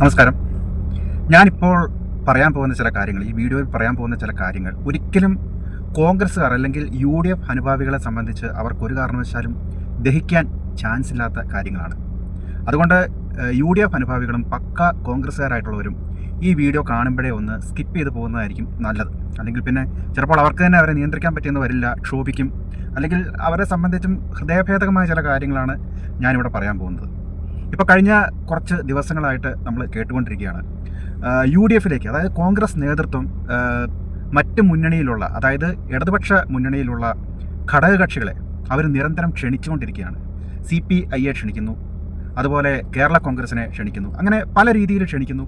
നമസ്കാരം. ഞാനിപ്പോൾ പറയാൻ പോകുന്ന ചില കാര്യങ്ങൾ ഈ വീഡിയോയിൽ പറയാൻ പോകുന്ന ചില കാര്യങ്ങൾ ഒരിക്കലും കോൺഗ്രസ്സുകാർ അല്ലെങ്കിൽ യു ഡി എഫ് അനുഭാവികളെ സംബന്ധിച്ച് അവർക്ക് ഒരു കാരണവശാലും ദഹിക്കാൻ ചാൻസ് ഇല്ലാത്ത കാര്യങ്ങളാണ്. അതുകൊണ്ട് യു ഡി എഫ് അനുഭാവികളും പക്ക കോൺഗ്രസ്സുകാരായിട്ടുള്ളവരും ഈ വീഡിയോ കാണുമ്പോഴേ ഒന്ന് സ്കിപ്പ് ചെയ്ത് പോകുന്നതായിരിക്കും നല്ലത്. അല്ലെങ്കിൽ പിന്നെ ചിലപ്പോൾ അവർക്ക് തന്നെ അവരെ നിയന്ത്രിക്കാൻ പറ്റിയെന്ന് വരില്ല ക്ഷോഭിക്കും. അല്ലെങ്കിൽ അവരെ സംബന്ധിച്ചും ഹൃദയഭേദകമായ ചില കാര്യങ്ങളാണ് ഞാനിവിടെ പറയാൻ പോകുന്നത്. ഇപ്പോൾ കഴിഞ്ഞ കുറച്ച് ദിവസങ്ങളായിട്ട് നമ്മൾ കേട്ടുകൊണ്ടിരിക്കുകയാണ്. യു ഡി എഫിലേക്ക് അതായത് കോൺഗ്രസ് നേതൃത്വം മറ്റ് മുന്നണിയിലുള്ള അതായത് ഇടതുപക്ഷ മുന്നണിയിലുള്ള ഘടകകക്ഷികളെ അവർ നിരന്തരം ക്ഷണിച്ചുകൊണ്ടിരിക്കുകയാണ്. സി പി ഐ എ ക്ഷണിക്കുന്നു. അതുപോലെ കേരള കോൺഗ്രസിനെ ക്ഷണിക്കുന്നു. അങ്ങനെ പല രീതിയിൽ ക്ഷണിക്കുന്നു.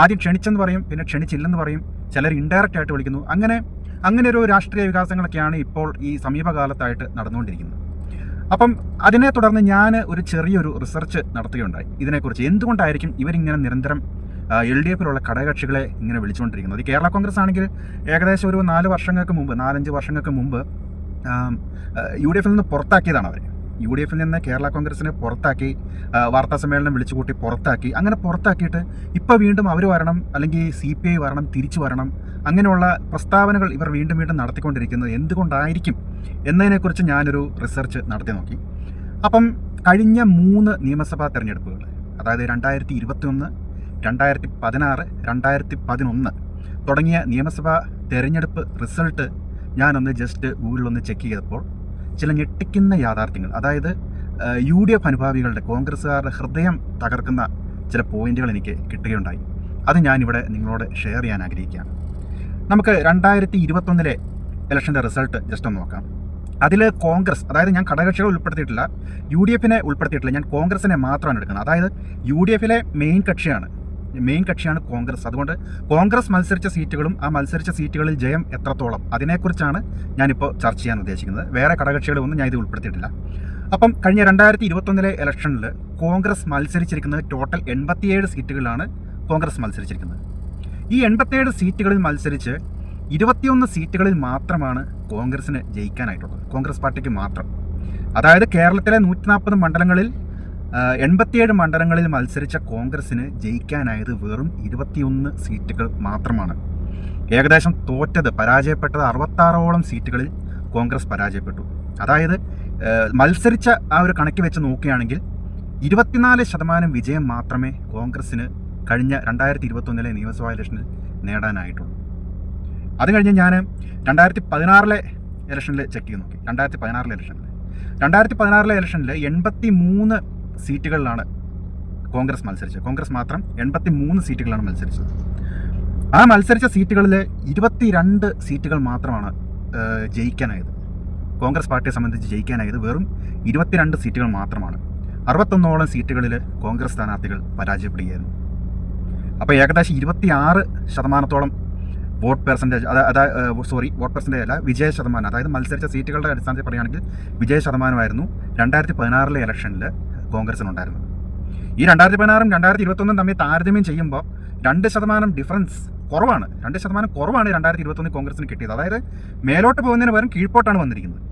ആദ്യം ക്ഷണിച്ചെന്ന് പറയും പിന്നെ ക്ഷണിച്ചില്ലെന്ന് പറയും ചിലർ ഇൻഡയറക്റ്റ് ആയിട്ട് വിളിക്കുന്നു. അങ്ങനെ അങ്ങനെ ഒരു രാഷ്ട്രീയ വികാസങ്ങളൊക്കെയാണ് ഇപ്പോൾ ഈ സമീപകാലത്തായിട്ട് നടന്നുകൊണ്ടിരിക്കുന്നത്. അപ്പം അതിനെ തുടർന്ന് ഞാൻ ഒരു ചെറിയൊരു റിസർച്ച് നടത്തുകയുണ്ടായി. ഇതിനെക്കുറിച്ച് എന്തുകൊണ്ടായിരിക്കും ഇവരിങ്ങനെ നിരന്തരം എൽ ഡി എഫിലുള്ള ഘടകകക്ഷികളെ ഇങ്ങനെ വിളിച്ചുകൊണ്ടിരിക്കുന്നത്? കേരള കോൺഗ്രസ് ആണെങ്കിൽ ഏകദേശം ഒരു നാല് വർഷങ്ങൾക്ക് മുമ്പ് നാലഞ്ച് വർഷങ്ങൾക്ക് മുമ്പ് യു ഡി എഫിൽ നിന്ന് പുറത്താക്കിയതാണ് അവർ യു ഡി എഫിൽ നിന്ന് കേരള കോൺഗ്രസിനെ പുറത്താക്കി വാർത്താ സമ്മേളനം വിളിച്ചു കൂട്ടി പുറത്താക്കി അങ്ങനെ പുറത്താക്കിയിട്ട് ഇപ്പോൾ വീണ്ടും അവർ വരണം അല്ലെങ്കിൽ സി പി ഐ വരണം തിരിച്ചു വരണം അങ്ങനെയുള്ള പ്രസ്താവനകൾ ഇവർ വീണ്ടും വീണ്ടും നടത്തിക്കൊണ്ടിരിക്കുന്നത് എന്തുകൊണ്ടായിരിക്കും എന്നതിനെക്കുറിച്ച് ഞാനൊരു റിസർച്ച് നടത്തി നോക്കി. അപ്പം കഴിഞ്ഞ മൂന്ന് നിയമസഭാ തെരഞ്ഞെടുപ്പുകൾ അതായത് രണ്ടായിരത്തി ഇരുപത്തി ഒന്ന് രണ്ടായിരത്തി പതിനാറ് രണ്ടായിരത്തി പതിനൊന്ന് തുടങ്ങിയ നിയമസഭാ തെരഞ്ഞെടുപ്പ് റിസൾട്ട് ഞാനൊന്ന് ജസ്റ്റ് ഗൂഗിളിലൊന്ന് ചെക്ക് ചെയ്തപ്പോൾ ചില ഞെട്ടിക്കുന്ന യാഥാർത്ഥ്യങ്ങൾ. അതായത് യു ഡി എഫ് അനുഭാവികളുടെ കോൺഗ്രസ്സുകാരുടെ ഹൃദയം തകർക്കുന്ന ചില പോയിന്റുകൾ എനിക്ക് കിട്ടുകയുണ്ടായി. അത് ഞാനിവിടെ നിങ്ങളോട് ഷെയർ ചെയ്യാൻ ആഗ്രഹിക്കുകയാണ്. നമുക്ക് രണ്ടായിരത്തി ഇരുപത്തൊന്നിലെ ഇലക്ഷന്റെ റിസൾട്ട് ജസ്റ്റ് ഒന്ന് നോക്കാം. അതിൽ കോൺഗ്രസ് അതായത് ഞാൻ ഘടകകക്ഷികൾ ഉൾപ്പെടുത്തിയിട്ടില്ല യു ഡി എഫിനെ ഉൾപ്പെടുത്തിയിട്ടില്ല ഞാൻ കോൺഗ്രസിനെ മാത്രമാണ് എടുക്കുന്നത്. അതായത് യു ഡി എഫിലെ മെയിൻ കക്ഷിയാണ് മെയിൻ കക്ഷിയാണ് കോൺഗ്രസ്. അതുകൊണ്ട് കോൺഗ്രസ് മത്സരിച്ച സീറ്റുകളും ആ മത്സരിച്ച സീറ്റുകളിൽ ജയം എത്രത്തോളം? അതിനെക്കുറിച്ചാണ് ഞാനിപ്പോൾ ചർച്ച ചെയ്യാൻ ഉദ്ദേശിക്കുന്നത്. വേറെ ഘടകകക്ഷികളൊന്നും ഞാൻ ഇത് ഉൾപ്പെടുത്തിയിട്ടില്ല. അപ്പം കഴിഞ്ഞ രണ്ടായിരത്തി ഇരുപത്തൊന്നിലെ ഇലക്ഷനിൽ കോൺഗ്രസ് മത്സരിച്ചിരിക്കുന്നത് ടോട്ടൽ എൺപത്തിയേഴ് സീറ്റുകളിലാണ് കോൺഗ്രസ് മത്സരിച്ചിരിക്കുന്നത്. ഈ എൺപത്തിയേഴ് സീറ്റുകളിൽ മത്സരിച്ച് ഇരുപത്തിയൊന്ന് സീറ്റുകളിൽ മാത്രമാണ് കോൺഗ്രസിന് ജയിക്കാനായിട്ടുള്ളത്. കോൺഗ്രസ് പാർട്ടിക്ക് മാത്രം. അതായത് കേരളത്തിലെ നൂറ്റി മണ്ഡലങ്ങളിൽ എൺപത്തിയേഴ് മണ്ഡലങ്ങളിൽ മത്സരിച്ച കോൺഗ്രസിന് ജയിക്കാനായത് വെറും ഇരുപത്തിയൊന്ന് സീറ്റുകൾ മാത്രമാണ്. ഏകദേശം തോറ്റത് പരാജയപ്പെട്ടത് അറുപത്താറോളം സീറ്റുകളിൽ കോൺഗ്രസ് പരാജയപ്പെട്ടു. അതായത് മത്സരിച്ച ആ ഒരു കണക്ക് വെച്ച് നോക്കുകയാണെങ്കിൽ ഇരുപത്തിനാല് ശതമാനം വിജയം മാത്രമേ കോൺഗ്രസ്സിന് കഴിഞ്ഞ രണ്ടായിരത്തി ഇരുപത്തൊന്നിലെ നിയമസഭാ ഇലക്ഷനിൽ നേടാനായിട്ടുള്ളൂ. അത് കഴിഞ്ഞ് ഞാൻ രണ്ടായിരത്തി പതിനാറിലെ ഇലക്ഷനിൽ ചെക്ക് ചെയ്ത് നോക്കി. രണ്ടായിരത്തി പതിനാറിലെ ഇലക്ഷനിൽ. രണ്ടായിരത്തി പതിനാറിലെ ഇലക്ഷനിൽ എൺപത്തി മൂന്ന് സീറ്റുകളിലാണ് കോൺഗ്രസ് മത്സരിച്ചത്. കോൺഗ്രസ് മാത്രം എൺപത്തി മൂന്ന് സീറ്റുകളാണ് മത്സരിച്ചത്. ആ മത്സരിച്ച സീറ്റുകളിൽ ഇരുപത്തിരണ്ട് സീറ്റുകൾ മാത്രമാണ് ജയിക്കാനായത്. കോൺഗ്രസ് പാർട്ടിയെ സംബന്ധിച്ച് ജയിക്കാനായത് വെറും ഇരുപത്തിരണ്ട് സീറ്റുകൾ മാത്രമാണ്. അറുപത്തൊന്നോളം സീറ്റുകളിൽ കോൺഗ്രസ് സ്ഥാനാർത്ഥികൾ പരാജയപ്പെടുകയായിരുന്നു. അപ്പോൾ ഏകദേശം ഇരുപത്തിയാറ് ശതമാനത്തോളം വോട്ട് പെർസെന്റേജ് അതായത് സോറി വോട്ട് പെർസെന്റേജ് അല്ല വിജയ ശതമാനം. അതായത് മത്സരിച്ച സീറ്റുകളുടെ അടിസ്ഥാനത്തിൽ പറയുകയാണെങ്കിൽ വിജയ ശതമാനമായിരുന്നു രണ്ടായിരത്തി പതിനാറിലെ ഇലക്ഷനിൽ കോൺഗ്രസിനുണ്ടായിരുന്നത് ഈ രണ്ടായിരത്തി പതിനാറും രണ്ടായിരത്തി ഇരുപത്തൊന്നും തമ്മിൽ താരതമ്യം ചെയ്യുമ്പോൾ രണ്ട് ശതമാനം ഡിഫറൻസ് കുറവാണ്. രണ്ട് ശതമാനം കുറവാണ് രണ്ടായിരത്തി ഇരുപത്തൊന്നിൽ കോൺഗ്രസിന് കിട്ടിയത്. അതായത് മേലോട്ട് പോകുന്നതിന് പകരം കീഴ്പോട്ടാണ് വന്നിരിക്കുന്നത്.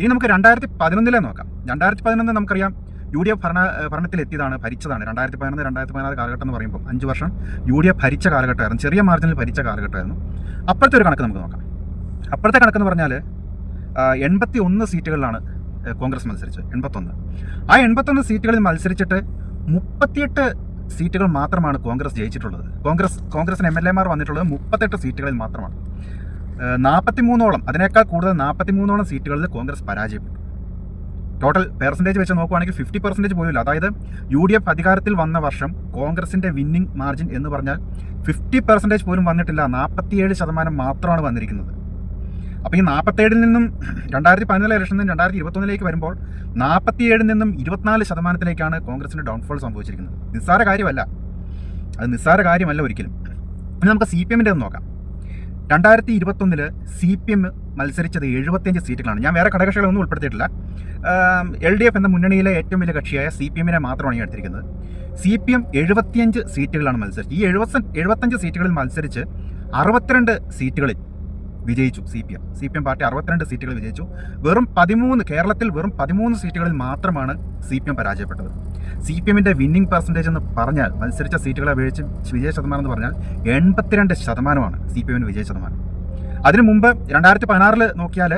ഇനി നമുക്ക് രണ്ടായിരത്തി പതിനൊന്നിലെ നോക്കാം. രണ്ടായിരത്തി പതിനൊന്ന് നമുക്കറിയാം യു ഡി എഫ് ഭരണ ഭരണത്തിലെത്തിയതാണ് ഭരിച്ചതാണ് രണ്ടായിരത്തി പതിനൊന്ന് രണ്ടായിരത്തി പതിനാറ് കാലഘട്ടം എന്ന് പറയുമ്പോൾ അഞ്ച് വർഷം യു ഡി എഫ് ഭരിച്ച കാലഘട്ടമായിരുന്നു. ചെറിയ മാർജിനിൽ ഭരിച്ച കാലഘട്ടമായിരുന്നു. അപ്പോഴത്തെ ഒരു കണക്ക് നമുക്ക് നോക്കാം. അപ്പോഴത്തെ കണക്കെന്ന് പറഞ്ഞാൽ എൺപത്തി ഒന്ന് സീറ്റുകളിലാണ് കോൺഗ്രസ് മത്സരിച്ചത് എൺപത്തൊന്ന്. ആ എൺപത്തൊന്ന് സീറ്റുകളിൽ മത്സരിച്ചിട്ട് മുപ്പത്തിയെട്ട് സീറ്റുകൾ മാത്രമാണ് കോൺഗ്രസ് ജയിച്ചിട്ടുള്ളത്. കോൺഗ്രസ് കോൺഗ്രസിന് എം എൽ എമാർ വന്നിട്ടുള്ളത് മുപ്പത്തെട്ട് സീറ്റുകളിൽ മാത്രമാണ്. നാൽപ്പത്തി മൂന്നോളം അതിനേക്കാൾ കൂടുതൽ നാൽപ്പത്തി മൂന്നോളം സീറ്റുകളിൽ കോൺഗ്രസ് പരാജയപ്പെട്ടു. ടോട്ടൽ പെർസെന്റേജ് വെച്ച് നോക്കുവാണെങ്കിൽ ഫിഫ്റ്റി പെർസെന്റേജ് പോലും അതായത് യു ഡി എഫ് അധികാരത്തിൽ വന്ന വർഷം കോൺഗ്രസിന്റെ വിന്നിംഗ് മാർജിൻ എന്ന് പറഞ്ഞാൽ ഫിഫ്റ്റി പെർസെന്റേജ് പോലും വന്നിട്ടില്ല. നാൽപ്പത്തിയേഴ് ശതമാനം മാത്രമാണ് വന്നിരിക്കുന്നത്. അപ്പോൾ ഈ നാൽപ്പത്തേഴിൽ നിന്നും രണ്ടായിരത്തി പതിനാല് ഇലക്ഷനിൽ നിന്നും രണ്ടായിരത്തി ഇരുപത്തൊന്നിലേക്ക് വരുമ്പോൾ നാൽപ്പത്തിയേഴിൽ നിന്നും ഇരുപത്തിനാല് ശതമാനത്തിലേക്കാണ് കോൺഗ്രസിന് ഡൗൺഫോൾ സംഭവിച്ചിരിക്കുന്നത്. നിസ്സാര കാര്യമല്ല. അത് നിസ്സാര കാര്യമല്ല ഒരിക്കലും. പിന്നെ നമുക്ക് സി പി എമ്മിന്റെ ഒന്ന് നോക്കാം. രണ്ടായിരത്തി ഇരുപത്തൊന്നിൽ സി പി എം മത്സരിച്ചത് എഴുപത്തിയഞ്ച് സീറ്റുകളാണ്. ഞാൻ വേറെ ഘടകക്ഷികളൊന്നും ഉൾപ്പെടുത്തിയിട്ടില്ല. എൽ ഡി എഫ് എന്ന മുന്നണിയിലെ ഏറ്റവും വലിയ കക്ഷിയായ സി പി എമ്മിനെ മാത്രമാണ് ഈ എടുത്തിരിക്കുന്നത്. സി പി എം എഴുപത്തിയഞ്ച് സീറ്റുകളാണ് മത്സരിച്ചത്. ഈ എഴുപത്തി എഴുപത്തഞ്ച് സീറ്റുകളിൽ മത്സരിച്ച് അറുപത്തിരണ്ട് സീറ്റുകളിൽ വിജയിച്ചു C P M. C P M party അറുപത്തിരണ്ട് സീറ്റുകൾ വിജയിച്ചു. വെറും പതിമൂന്ന് കേരളത്തിൽ വെറും പതിമൂന്ന് സീറ്റുകളിൽ മാത്രമാണ് സി പി എം പരാജയപ്പെട്ടത്. സി പി എമ്മിന്റെ വിന്നിംഗ് പെർസെന്റേജ് എന്ന് പറഞ്ഞാൽ മത്സരിച്ച സീറ്റുകളെ അപേക്ഷിച്ച് വിജയ ശതമാനം എന്ന് പറഞ്ഞാൽ എൺപത്തിരണ്ട് ശതമാനമാണ് സി പി എമ്മിന് വിജയ ശതമാനം. അതിനു മുമ്പ് രണ്ടായിരത്തി പതിനാറിൽ നോക്കിയാൽ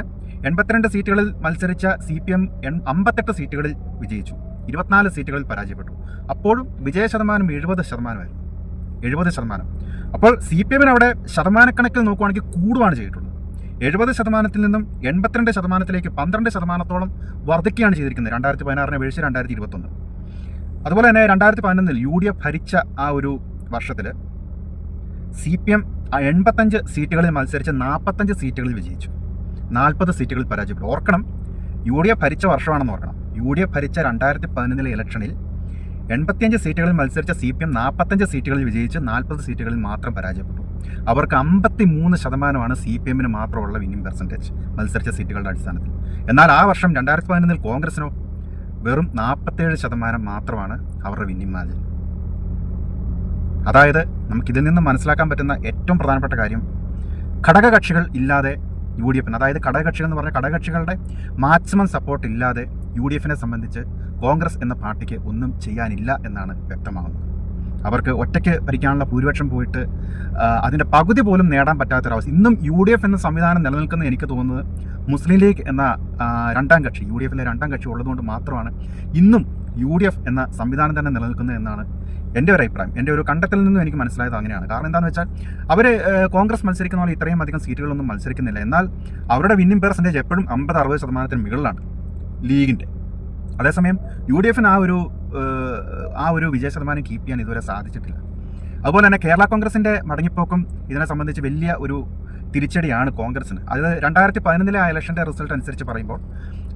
എൺപത്തിരണ്ട് സീറ്റുകളിൽ മത്സരിച്ച സി പി എം അമ്പത്തെട്ട് സീറ്റുകളിൽ വിജയിച്ചു. ഇരുപത്തിനാല് സീറ്റുകളിൽ പരാജയപ്പെട്ടു. അപ്പോഴും വിജയ ശതമാനം എഴുപത് ശതമാനമായിരുന്നു. എഴുപത് ശതമാനം. അപ്പോൾ സി പി എമ്മിന് അവിടെ ശതമാനക്കണക്കിൽ നോക്കുവാണെങ്കിൽ കൂടുവാണ് ചെയ്തിട്ടുള്ളത്. എഴുപത് ശതമാനത്തിൽ നിന്നും എൺപത്തിരണ്ട് ശതമാനത്തിലേക്ക് പന്ത്രണ്ട് ശതമാനത്തോളം വർദ്ധിക്കുകയാണ് ചെയ്തിരിക്കുന്നത്. രണ്ടായിരത്തി പതിനാറിനെ വീഴ്ച രണ്ടായിരത്തി ഇരുപത്തൊന്ന് അതുപോലെ തന്നെ രണ്ടായിരത്തി പതിനൊന്നിൽ യു ഡി എഫ് ഭരിച്ച ആ ഒരു വർഷത്തിൽ സി പി എം എൺപത്തഞ്ച് സീറ്റുകളിൽ മത്സരിച്ച് നാൽപ്പത്തഞ്ച് സീറ്റുകളിൽ വിജയിച്ചു. നാൽപ്പത് സീറ്റുകളിൽ പരാജയപ്പെട്ടു. ഓർക്കണം യു ഡി എഫ് ഭരിച്ച വർഷമാണെന്ന് ഓർക്കണം. യു ഡി എഫ് ഭരിച്ച രണ്ടായിരത്തി പതിനൊന്നിലെ ഇലക്ഷനിൽ എൺപത്തിയഞ്ച് സീറ്റുകളിൽ മത്സരിച്ച സി പി എം നാൽപ്പത്തഞ്ച് സീറ്റുകളിൽ വിജയിച്ച് നാൽപ്പത് സീറ്റുകളിൽ മാത്രം പരാജയപ്പെട്ടു. അവർക്ക് അമ്പത്തി മൂന്ന് ശതമാനമാണ് സി പി എമ്മിന് മാത്രമുള്ള വിന്നിംഗ് പെർസെന്റേജ് മത്സരിച്ച സീറ്റുകളുടെ അടിസ്ഥാനത്തിൽ. എന്നാൽ ആ വർഷം രണ്ടായിരത്തി പതിനൊന്നിൽ കോൺഗ്രസിനോ വെറും നാൽപ്പത്തേഴ് ശതമാനം മാത്രമാണ് അവരുടെ വിന്നിംഗ് മാർജിൻ അതായത് നമുക്കിതിൽ നിന്ന് മനസ്സിലാക്കാൻ പറ്റുന്ന ഏറ്റവും പ്രധാനപ്പെട്ട കാര്യം ഘടകകക്ഷികൾ ഇല്ലാതെ യു ഡി എഫിന്. അതായത് ഘടകകക്ഷികൾ എന്ന് പറഞ്ഞാൽ ഘടകകക്ഷികളുടെ മാക്സിമം സപ്പോർട്ട് ഇല്ലാതെ യു ഡി എഫിനെ സംബന്ധിച്ച് കോൺഗ്രസ് എന്ന പാർട്ടിക്ക് ഒന്നും ചെയ്യാനില്ല എന്നാണ് വ്യക്തമാകുന്നത്. അവർക്ക് ഒറ്റയ്ക്ക് ഭരിക്കാനുള്ള ഭൂരിപക്ഷം പോയിട്ട് അതിന്റെ പകുതി പോലും നേടാൻ പറ്റാത്തൊരവസ്ഥ. ഇന്നും യു ഡി എഫ് എന്ന സംവിധാനം നിലനിൽക്കുന്ന എനിക്ക് തോന്നുന്നത് മുസ്ലിം ലീഗ് എന്ന രണ്ടാം കക്ഷി യു ഡി എഫിലെ രണ്ടാം കക്ഷി ഉള്ളതുകൊണ്ട് മാത്രമാണ് ഇന്നും യു ഡി എഫ് എന്ന സംവിധാനം തന്നെ നിലനിൽക്കുന്നത് എന്നാണ് എന്റെ ഒരു അഭിപ്രായം എന്റെ ഒരു കണ്ടെത്തലിൽ നിന്നും എനിക്ക് മനസ്സിലായത് അങ്ങനെയാണ്. കാരണം എന്താണെന്ന് വെച്ചാൽ അവർ കോൺഗ്രസ് മത്സരിക്കുന്ന പോലെ ഇത്രയും അധികം സീറ്റുകളൊന്നും മത്സരിക്കുന്നില്ല. എന്നാൽ അവരുടെ വിന്നിംഗ് പെർസെന്റേജ് എപ്പോഴും അമ്പത് അറുപത് ശതമാനത്തിന് മുകളിലാണ് ലീഗിന്റെ. അതേസമയം യു ഡി എഫിന് ആ ഒരു ആ ഒരു വിജയ ശതമാനം കീപ്പ് ചെയ്യാൻ ഇതുവരെ സാധിച്ചിട്ടില്ല. അതുപോലെ തന്നെ കേരള കോൺഗ്രസിന്റെ മടങ്ങിപ്പോക്കും ഇതിനെ സംബന്ധിച്ച് വലിയ ഒരു തിരിച്ചടിയാണ് കോൺഗ്രസിന് അത് രണ്ടായിരത്തി പതിനൊന്നിലെ ആ ഇലക്ഷന്റെ റിസൾട്ട് അനുസരിച്ച് പറയുമ്പോൾ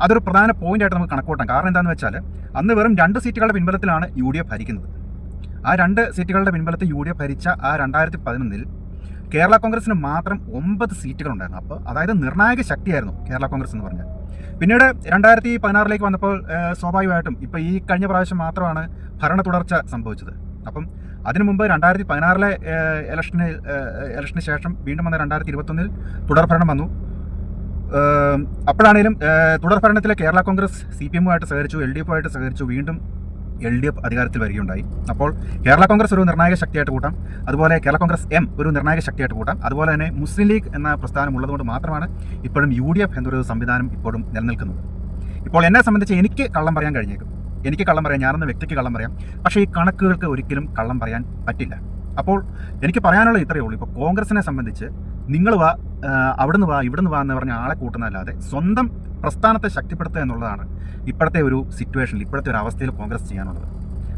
അതൊരു പ്രധാന പോയിന്റായിട്ട് നമുക്ക് കണക്കൂട്ടാം കാരണം എന്താണെന്ന് വെച്ചാൽ അന്ന് വെറും രണ്ട് സീറ്റുകളുടെ പിൻബലത്തിലാണ് യു ഡി എഫ് ഭരിക്കുന്നത്. ആ രണ്ട് സീറ്റുകളുടെ പിൻബലത്തിൽ യു ഡി എഫ് ഭരിച്ച ആ രണ്ടായിരത്തി പതിനൊന്നിൽ കേരള കോൺഗ്രസിന് മാത്രം ഒമ്പത് സീറ്റുകളുണ്ടായിരുന്നു. അപ്പോൾ അതായത് നിർണായക ശക്തിയായിരുന്നു കേരള കോൺഗ്രസ് എന്ന് പറഞ്ഞാൽ. പിന്നീട് രണ്ടായിരത്തി പതിനാറിലേക്ക് വന്നപ്പോൾ സ്വാഭാവികമായിട്ടും ഇപ്പോൾ ഈ കഴിഞ്ഞ പ്രാവശ്യം മാത്രമാണ് ഭരണ തുടർച്ച സംഭവിച്ചത്. അപ്പം അതിനു മുമ്പ് രണ്ടായിരത്തി പതിനാറിലെ ഇലക്ഷന് ഇലക്ഷന് ശേഷം വീണ്ടും വന്ന രണ്ടായിരത്തി ഇരുപത്തൊന്നിൽ തുടർഭരണം വന്നു. അപ്പോഴാണെങ്കിലും തുടർഭരണത്തിലെ കേരള കോൺഗ്രസ് സി പി എമ്മുമായിട്ട് സഹകരിച്ചു എൽ ഡി എഫുമായിട്ട് സഹകരിച്ചു വീണ്ടും എൽ ഡി എഫ് അധികാരത്തിൽ വരികയുണ്ടായി. അപ്പോൾ കേരള കോൺഗ്രസ് ഒരു നിർണായക ശക്തിയായിട്ട് കൂട്ടാം. അതുപോലെ കേരള കോൺഗ്രസ് എം ഒരു നിർണായക ശക്തിയായിട്ട് കൂട്ടാം. അതുപോലെ തന്നെ മുസ്ലിം ലീഗ് എന്ന പ്രസ്ഥാനം ഉള്ളതുകൊണ്ട് മാത്രമാണ് ഇപ്പോഴും യു ഡി എഫ് എന്നൊരു സംവിധാനം ഇപ്പോഴും നിലനിൽക്കുന്നത്. ഇപ്പോൾ എന്നെ സംബന്ധിച്ച് എനിക്ക് കള്ളം പറയാൻ കഴിഞ്ഞേക്കും. എനിക്ക് കള്ളം പറയാം ഞാനെന്ന വ്യക്തിക്ക് കള്ളം പറയാം. പക്ഷേ ഈ കണക്കുകൾക്ക് ഒരിക്കലും കള്ളം പറയാൻ പറ്റില്ല. അപ്പോൾ എനിക്ക് പറയാനുള്ളത് ഇത്രയേ ഉള്ളൂ. ഇപ്പോൾ കോൺഗ്രസിനെ സംബന്ധിച്ച് നിങ്ങൾ വാ അവിടെ അവിടുന്ന് വാ ഇവിടുന്ന് വാ എന്ന് പറഞ്ഞ ആളെ കൂട്ടുന്നതല്ലാതെ സ്വന്തം പ്രസ്ഥാനത്തെ ശക്തിപ്പെടുത്തുക എന്നുള്ളതാണ് ഇപ്പോഴത്തെ ഒരു സിറ്റുവേഷനിൽ ഇപ്പോഴത്തെ ഒരു അവസ്ഥയിൽ കോൺഗ്രസ് ചെയ്യാനുള്ളത്.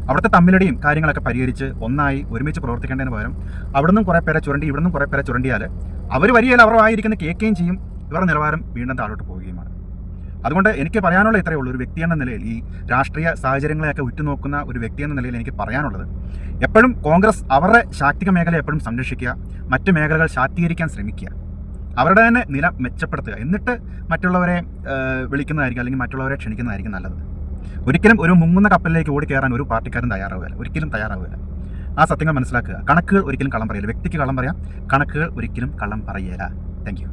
അവിടുത്തെ തമ്മിലടിയും കാര്യങ്ങളൊക്കെ പരിഹരിച്ച് ഒന്നായി ഒരുമിച്ച് പ്രവർത്തിക്കേണ്ടതിന് പകരം അവിടുന്ന് കുറേ പേരെ ചുരണ്ടി ഇവിടുന്ന് കുറേ പേരെ ചുരണ്ടിയാൽ അവർ വരികയിൽ അവർ ആയിരിക്കുന്ന കേൾക്കുകയും ചെയ്യും. ഇവരുടെ നിലവാരം വീണ്ടും താഴോട്ട് പോവുകയുമാണ് അതുകൊണ്ട് എനിക്ക് പറയാനുള്ള ഇത്രയേ ഉള്ളൂ. ഒരു വ്യക്തി എന്ന നിലയിൽ ഈ രാഷ്ട്രീയ സാഹചര്യങ്ങളെയൊക്കെ ഉറ്റുനോക്കുന്ന ഒരു വ്യക്തി എന്ന നിലയിൽ എനിക്ക് പറയാനുള്ളത് എപ്പോഴും കോൺഗ്രസ് അവരുടെ ശാക്തിക മേഖല എപ്പോഴും സംരക്ഷിക്കുക മറ്റ് മേഖലകൾ ശാക്തീകരിക്കാൻ ശ്രമിക്കുക അവരുടെ തന്നെ നില മെച്ചപ്പെടുത്തുക. എന്നിട്ട് മറ്റുള്ളവരെ വിളിക്കുന്നതായിരിക്കും അല്ലെങ്കിൽ മറ്റുള്ളവരെ ക്ഷണിക്കുന്നതായിരിക്കും നല്ലത്. ഒരിക്കലും ഒരു മുങ്ങുന്ന കപ്പലിലേക്ക് ഓടി കയറാൻ ഒരു പാർട്ടിക്കാരും തയ്യാറാവുകയില്ല. ഒരിക്കലും തയ്യാറാവുകയില്ല. ആ സത്യങ്ങൾ മനസ്സിലാക്കുക. കണക്കുകൾ ഒരിക്കലും കള്ളം പറയില്ല വ്യക്തിക്ക് കള്ളം പറയാം. കണക്കുകൾ ഒരിക്കലും കള്ളം പറയില്ല താങ്ക്